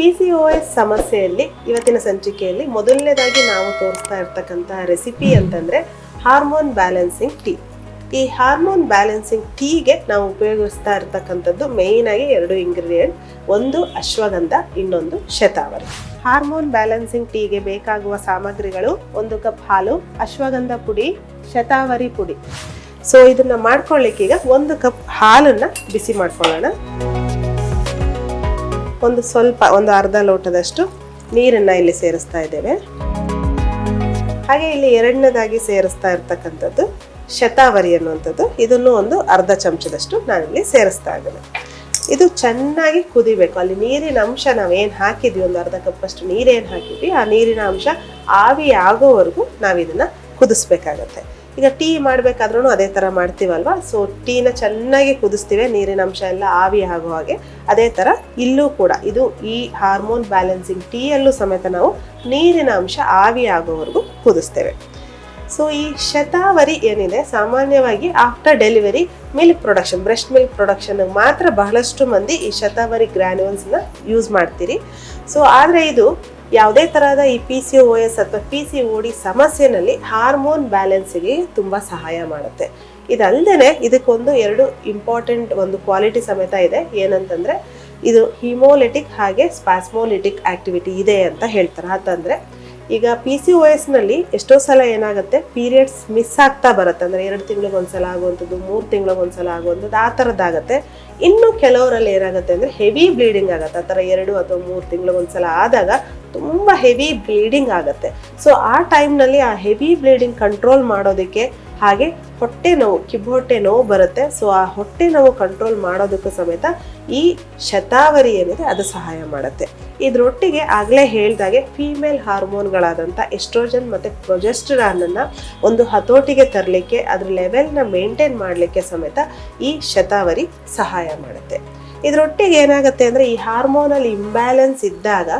P C O S ಸಮಸ್ಯೆಯಲ್ಲಿ, ಇವತ್ತಿನ ಸಂಚಿಕೆಯಲ್ಲಿ ಮೊದಲನೇದಾಗಿ ನಾವು ತೋರಿಸ್ತಾ ಇರ್ತಕ್ಕಂತಹ ರೆಸಿಪಿ ಅಂತಂದ್ರೆ ಹಾರ್ಮೋನ್ ಬ್ಯಾಲೆನ್ಸಿಂಗ್ ಟೀ ಈ ಹಾರ್ಮೋನ್ ಬ್ಯಾಲೆನ್ಸಿಂಗ್ ಟೀಗೆ ನಾವು ಉಪಯೋಗಿಸ್ತಾ ಇರ್ತಕ್ಕಂಥದ್ದು ಆಗಿ ಎರಡು ಇಂಗ್ರೀಡಿಯೆಂಟ್ ಒಂದು ಅಶ್ವಗಂಧ, ಇನ್ನೊಂದು ಶತಾವರಿ. ಹಾರ್ಮೋನ್ ಬ್ಯಾಲೆನ್ಸಿಂಗ್ ಟೀಗೆ ಬೇಕಾಗುವ ಸಾಮಗ್ರಿಗಳು ಒಂದು ಕಪ್ ಹಾಲು, ಅಶ್ವಗಂಧ ಪುಡಿ, ಶತಾವರಿ ಪುಡಿ. ಸೊ ಇದನ್ನ ಈಗ ಒಂದು ಕಪ್ ಹಾಲನ್ನ ಬಿಸಿ ಮಾಡ್ಕೊಳ್ಳೋಣ. ಒಂದು ಸ್ವಲ್ಪ, ಒಂದು ಅರ್ಧ ಲೋಟದಷ್ಟು ನೀರನ್ನು ಇಲ್ಲಿ ಸೇರಿಸ್ತಾ ಇದ್ದೇವೆ. ಹಾಗೆ ಇಲ್ಲಿ ಎರಡನೇದಾಗಿ ಸೇರಿಸ್ತಾ ಇರ್ತಕ್ಕಂಥದ್ದು ಶತಾವರಿ ಅನ್ನುವಂಥದ್ದು. ಇದನ್ನು ಒಂದು ಅರ್ಧ ಚಮಚದಷ್ಟು ನಾನಿಲ್ಲಿ ಸೇರಿಸ್ತಾ ಇದ್ದೇನೆ ಇದು ಚೆನ್ನಾಗಿ ಕುದಿಬೇಕು. ಅಲ್ಲಿ ನೀರಿನ ಅಂಶ ನಾವೇನು ಹಾಕಿದ್ವಿ, ಒಂದು ಅರ್ಧ ಕಪ್ಪಷ್ಟು ನೀರೇನು ಹಾಕಿದ್ವಿ, ಆ ನೀರಿನ ಅಂಶ ಆವಿ ಆಗೋವರೆಗೂ ನಾವು ಇದನ್ನು ಕುದಿಸ್ಬೇಕಾಗತ್ತೆ. ಈಗ ಟೀ ಮಾಡಬೇಕಾದ್ರೂ ಅದೇ ಥರ ಮಾಡ್ತೀವಲ್ವ? ಸೊ ಟೀನ ಚೆನ್ನಾಗಿ ಕುದಿಸ್ತೀವಿ, ನೀರಿನ ಅಂಶ ಎಲ್ಲ ಆವಿ ಆಗೋ ಹಾಗೆ. ಅದೇ ಥರ ಇಲ್ಲೂ ಕೂಡ ಇದು ಈ ಹಾರ್ಮೋನ್ ಬ್ಯಾಲೆನ್ಸಿಂಗ್ ಟೀಯಲ್ಲೂ ಸಮೇತ ನಾವು ನೀರಿನ ಅಂಶ ಆವಿ ಆಗೋವರೆಗೂ ಕುದಿಸ್ತೇವೆ. ಸೊ ಈ ಶತಾವರಿ ಏನಿದೆ? ಸಾಮಾನ್ಯವಾಗಿ after delivery milk production breast milk production ಮಾತ್ರ ಬಹಳಷ್ಟು ಮಂದಿ ಈ ಶತಾವರಿ ಗ್ರ್ಯಾನ್ಯೂಲ್ಸ್ನ ಯೂಸ್ ಮಾಡ್ತೀರಿ. ಸೊ ಆದರೆ ಇದು ಯಾವುದೇ ತರಹದ ಈ ಪಿ ಸಿ ಓ ಎಸ್ ಅಥವಾ ಪಿ ಸಿ ಒ ಡಿ ಸಮಸ್ಯೆನಲ್ಲಿ ಹಾರ್ಮೋನ್ ಬ್ಯಾಲೆನ್ಸಿಗೆ ತುಂಬ ಸಹಾಯ ಮಾಡುತ್ತೆ. ಇದಲ್ಲದೆ ಇದಕ್ಕೊಂದು ಎರಡು ಇಂಪಾರ್ಟೆಂಟ್ ಒಂದು ಕ್ವಾಲಿಟಿ ಸಮೇತ ಇದೆ. ಏನಂತಂದ್ರೆ ಇದು ಹಿಮೋಲಿಟಿಕ್ ಹಾಗೆ ಸ್ಪಾಸ್ಮೋಲಿಟಿಕ್ ಆಕ್ಟಿವಿಟಿ ಇದೆ ಅಂತ ಹೇಳ್ತಾರೆ. ಅಂತಂದ್ರೆ ಈಗ ಪಿ ಸಿ ಒ ಎಸ್ನಲ್ಲಿ ಎಷ್ಟೋ ಸಲ ಏನಾಗುತ್ತೆ? ಪೀರಿಯಡ್ಸ್ ಮಿಸ್ ಆಗ್ತಾ ಬರುತ್ತೆ. ಅಂದರೆ ಎರಡು ತಿಂಗಳಿಗೆ ಒಂದ್ಸಲ ಆಗುವಂಥದ್ದು, ಮೂರು ತಿಂಗಳಿಗೆ ಒಂದ್ಸಲ ಆಗುವಂಥದ್ದು, ಆ ಥರದ್ದಾಗತ್ತೆ. ಇನ್ನು ಕೆಲವರಲ್ಲಿ ಏನಾಗುತ್ತೆ ಅಂದರೆ ಹೆವಿ ಬ್ಲೀಡಿಂಗ್ ಆಗುತ್ತೆ. ಆ ಥರ ಎರಡು ಅಥವಾ ಮೂರು ತಿಂಗಳಿಗೆ ಒಂದ್ಸಲ ಆದಾಗ ತುಂಬ ಹೆವಿ ಬ್ಲೀಡಿಂಗ್ ಆಗುತ್ತೆ. ಸೊ ಆ ಟೈಮ್ನಲ್ಲಿ ಆ ಹೆವಿ ಬ್ಲೀಡಿಂಗ್ ಕಂಟ್ರೋಲ್ ಮಾಡೋದಕ್ಕೆ ಹಾಗೆ ಹೊಟ್ಟೆ ನೋವು ಕಿಬ್ಬೊಟ್ಟೆ ನೋವು ಬರುತ್ತೆ. ಸೊ ಆ ಹೊಟ್ಟೆ ನೋವು ಕಂಟ್ರೋಲ್ ಮಾಡೋದಕ್ಕೂ ಸಮೇತ ಈ ಶತಾವರಿ ಏನಿದೆ ಅದು ಸಹಾಯ ಮಾಡುತ್ತೆ. ಇದರೊಟ್ಟಿಗೆ ಆಗಲೇ ಹೇಳಿದಾಗೆ ಫೀಮೇಲ್ ಹಾರ್ಮೋನ್ಗಳಾದಂಥ ಎಸ್ಟ್ರೋಜನ್ ಮತ್ತು ಪ್ರೊಜೆಸ್ಟ್ರಾನನ್ನು ಒಂದು ಹತೋಟಿಗೆ ತರಲಿಕ್ಕೆ, ಅದ್ರ ಲೆವೆಲ್ನ ಮೇಂಟೈನ್ ಮಾಡಲಿಕ್ಕೆ ಸಮೇತ ಈ ಶತಾವರಿ ಸಹಾಯ ಮಾಡುತ್ತೆ. ಇದರೊಟ್ಟಿಗೆ ಏನಾಗುತ್ತೆ ಅಂದರೆ ಈ ಹಾರ್ಮೋನಲ್ಲಿ ಇಂಬ್ಯಾಲೆನ್ಸ್ ಇದ್ದಾಗ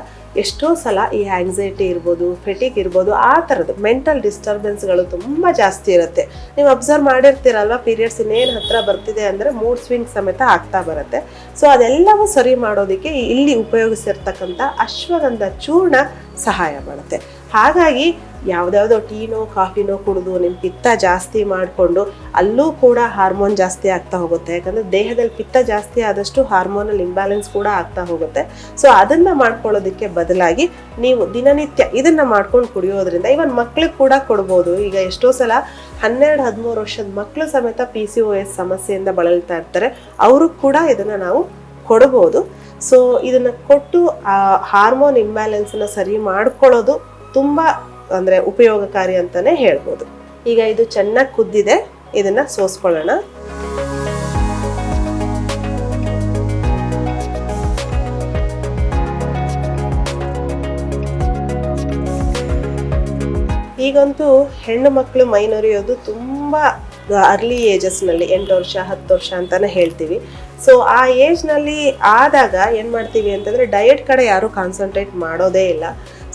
ಎಷ್ಟೋ ಸಲ ಈ ಆ್ಯಂಗ್ಸೈಟಿ ಇರ್ಬೋದು ಫೆಟಿಕ್ ಇರ್ಬೋದು, ಆ ಥರದ್ದು ಮೆಂಟಲ್ ಡಿಸ್ಟರ್ಬೆನ್ಸ್ಗಳು ತುಂಬ ಜಾಸ್ತಿ ಇರುತ್ತೆ. ನೀವು ಅಬ್ಸರ್ವ್ ಮಾಡಿರ್ತೀರಲ್ವ ಪೀರಿಯಡ್ಸ್ ಇನ್ನೇನು ಹತ್ರ ಬರ್ತಿದೆ ಅಂದರೆ ಮೂಡ್ ಸ್ವಿಂಗ್ ಸಮೇತ ಆಗ್ತಾ ಬರುತ್ತೆ. ಸೊ ಅದೆಲ್ಲವೂ ಸರಿ ಮಾಡೋದಕ್ಕೆ ಇಲ್ಲಿ ಉಪಯೋಗಿಸಿರ್ತಕ್ಕಂಥ ಅಶ್ವಗಂಧ ಚೂರ್ಣ ಸಹಾಯ ಮಾಡುತ್ತೆ. ಹಾಗಾಗಿ ಯಾವುದ್ಯಾವುದೋ ಟೀನೋ, ಕಾಫಿನೋ ಕುಡಿದು ನಿಮ್ಮ ಪಿತ್ತ ಜಾಸ್ತಿ ಮಾಡಿಕೊಂಡು ಅಲ್ಲೂ ಕೂಡ ಹಾರ್ಮೋನ್ ಜಾಸ್ತಿ ಆಗ್ತಾ ಹೋಗುತ್ತೆ. ಯಾಕಂದರೆ ದೇಹದಲ್ಲಿ ಪಿತ್ತ ಜಾಸ್ತಿ ಆದಷ್ಟು ಹಾರ್ಮೋನಲ್ ಇಂಬ್ಯಾಲೆನ್ಸ್ ಕೂಡ ಆಗ್ತಾ ಹೋಗುತ್ತೆ. ಸೊ ಅದನ್ನು ಮಾಡ್ಕೊಳ್ಳೋದಕ್ಕೆ ಬದಲಾಗಿ ನೀವು ದಿನನಿತ್ಯ ಇದನ್ನು ಮಾಡ್ಕೊಂಡು ಕುಡಿಯೋದ್ರಿಂದ ಇವನ್ ಮಕ್ಳಿಗೆ ಕೂಡ ಕೊಡ್ಬೋದು. ಈಗ ಎಷ್ಟೋ ಸಲ ಹನ್ನೆರಡು, ಹದಿಮೂರು ವರ್ಷದ ಮಕ್ಕಳು ಸಮೇತ ಪಿ ಸಿ ಒ ಎಸ್ ಸಮಸ್ಯೆಯಿಂದ ಬಳಲ್ತಾ ಇರ್ತಾರೆ. ಅವರು ಕೂಡ ಇದನ್ನು ನಾವು ಕೊಡ್ಬೋದು. ಸೊ ಇದನ್ನು ಕೊಟ್ಟು ಆ ಹಾರ್ಮೋನ್ ಇಂಬ್ಯಾಲೆನ್ಸನ್ನು ಸರಿ ಮಾಡ್ಕೊಳ್ಳೋದು ತುಂಬ, ಅಂದರೆ ಉಪಯೋಗಕಾರಿ ಅಂತಲೇ ಹೇಳ್ಬೋದು. ಈಗ ಇದು ಚೆನ್ನಾಗಿ ಕುದ್ದಿದೆ, ಇದನ್ನು ಸೋಸ್ಕೊಳ್ಳೋಣ. ಈಗಂತೂ ಹೆಣ್ಣು ಮಕ್ಕಳು ಮೈನೊರಿಯೋದು ತುಂಬ ಅರ್ಲಿ ಏಜಸ್ನಲ್ಲಿ ಎಂಟು ವರ್ಷ, ಹತ್ತು ವರ್ಷ ಅಂತಲೇ ಹೇಳ್ತೀವಿ. ಸೊ ಆ ಏಜ್ನಲ್ಲಿ ಆದಾಗ ಏನು ಮಾಡ್ತೀವಿ ಅಂತಂದರೆ ಡಯಟ್ ಕಡೆ ಯಾರೂ ಕಾನ್ಸಂಟ್ರೇಟ್ ಮಾಡೋದೇ ಇಲ್ಲ.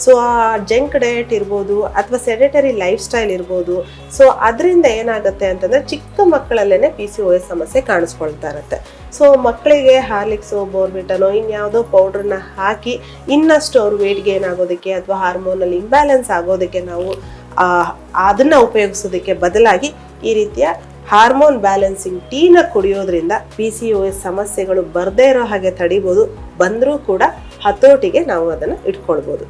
ಸೊ ಆ ಜಂಕ್ ಡಯಟ್ ಇರ್ಬೋದು ಅಥವಾ ಸೆಡೆಟರಿ ಲೈಫ್ ಸ್ಟೈಲ್ ಇರ್ಬೋದು. ಸೊ ಅದರಿಂದ ಏನಾಗುತ್ತೆ ಅಂತಂದರೆ ಚಿಕ್ಕ ಮಕ್ಕಳಲ್ಲೇ ಪಿ ಸಿ ಓ ಎಸ್ ಸಮಸ್ಯೆ ಕಾಣಿಸ್ಕೊಳ್ತಾ ಇರುತ್ತೆ. ಸೊ ಮಕ್ಕಳಿಗೆ ಹಾರ್ಲಿಕ್ಸು ಬೋರ್ಬಿಟನೋ ಇನ್ಯಾವುದೋ ಪೌಡ್ರನ್ನ ಹಾಕಿ ಇನ್ನಷ್ಟು ಅವ್ರ ವೇಟ್ ಗೇನ್ ಆಗೋದಕ್ಕೆ ಅಥವಾ ಹಾರ್ಮೋನಲ್ಲಿ ಇಂಬ್ಯಾಲೆನ್ಸ್ ಆಗೋದಕ್ಕೆ ನಾವು ಅದನ್ನು ಅದನ್ನ ಉಪಯೋಗಿಸೋದಕ್ಕೆ ಬದಲಾಗಿ ಈ ರೀತಿಯ ಹಾರ್ಮೋನ್ ಬ್ಯಾಲೆನ್ಸಿಂಗ್ ಟೀನ ಕುಡಿಯೋದ್ರಿಂದ ಪಿ ಸಿ ಒ ಎಸ್ ಸಮಸ್ಯೆಗಳು ಬರದೇ ಇರೋ ಹಾಗೆ ತಡಿಬೋದು. ಬಂದರೂ ಕೂಡ ಹತೋಟಿಗೆ ನಾವು ಅದನ್ನು ಇಟ್ಕೊಳ್ಬೋದು.